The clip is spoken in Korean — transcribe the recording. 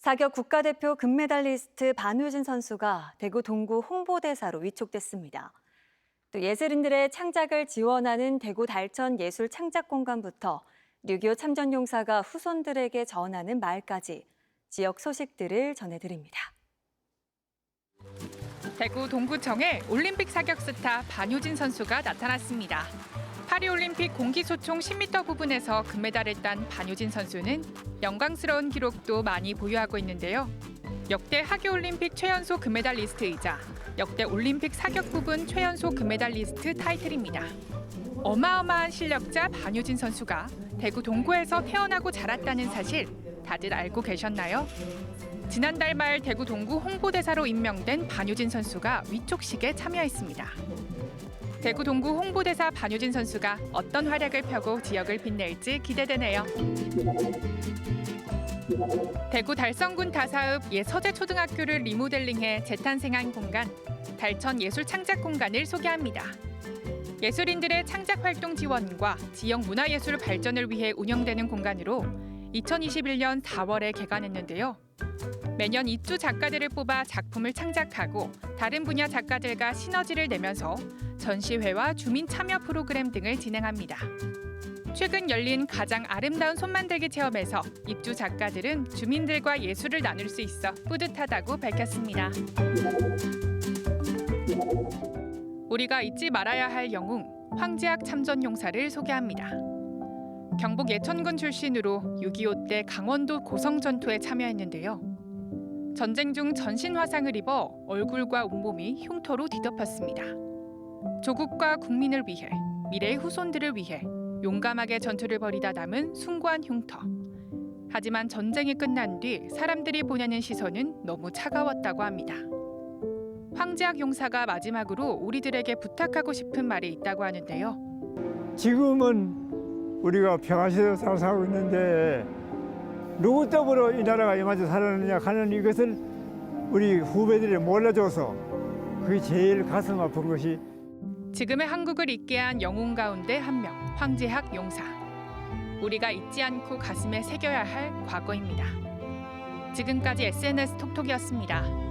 사격 국가대표 금메달리스트 반효진 선수가 대구 동구 홍보대사로 위촉됐습니다. 또 예술인들의 창작을 지원하는 대구 달천 예술 창작 공간부터 6.25 참전용사가 후손들에게 전하는 말까지 지역 소식들을 전해드립니다. 대구 동구청에 올림픽 사격 스타 반효진 선수가 나타났습니다. 파리올림픽 공기소총 10m 부분에서 금메달을 딴 반효진 선수는 영광스러운 기록도 많이 보유하고 있는데요. 역대 하계올림픽 최연소 금메달리스트이자 역대 올림픽 사격 부분 최연소 금메달리스트 타이틀입니다. 어마어마한 실력자 반효진 선수가 대구 동구에서 태어나고 자랐다는 사실 다들 알고 계셨나요? 지난달 말 대구 동구 홍보대사로 임명된 반효진 선수가 위촉식에 참여했습니다. 대구 동구 홍보대사 반효진 선수가 어떤 활약을 펴고 지역을 빛낼지 기대되네요. 대구 달성군 다사읍 옛 서재 초등학교를 리모델링해 재탄생한 공간 달천 예술 창작 공간을 소개합니다. 예술인들의 창작 활동 지원과 지역 문화예술 발전을 위해 운영되는 공간으로 2021년 4월에 개관했는데요. 매년 입주 작가들을 뽑아 작품을 창작하고 다른 분야 작가들과 시너지를 내면서 전시회와 주민 참여 프로그램 등을 진행합니다. 최근 열린 가장 아름다운 손만들기 체험에서 입주 작가들은 주민들과 예술을 나눌 수 있어 뿌듯하다고 밝혔습니다. 우리가 잊지 말아야 할 영웅 황제학 참전 용사를 소개합니다. 경북 예천군 출신으로 6.25 때 강원도 고성 전투에 참여했는데요. 전쟁 중 전신 화상을 입어 얼굴과 온몸이 흉터로 뒤덮였습니다. 조국과 국민을 위해 미래의 후손들을 위해 용감하게 전투를 벌이다 남은 숭고한 흉터. 하지만 전쟁이 끝난 뒤 사람들이 보내는 시선은 너무 차가웠다고 합니다. 황제학 용사가 마지막으로 우리들에게 부탁하고 싶은 말이 있다고 하는데요. 지금은 우리가 평화시대에 살고 있는데 누구 때문에 이 나라가 이마저 살았느냐 하는 이것을 우리 후배들이 몰라줘서 그게 제일 가슴 아픈 것이 지금의 한국을 있게 한 영웅 가운데 한 명, 황제학 용사. 우리가 잊지 않고 가슴에 새겨야 할 과거입니다. 지금까지 SNS 톡톡이었습니다.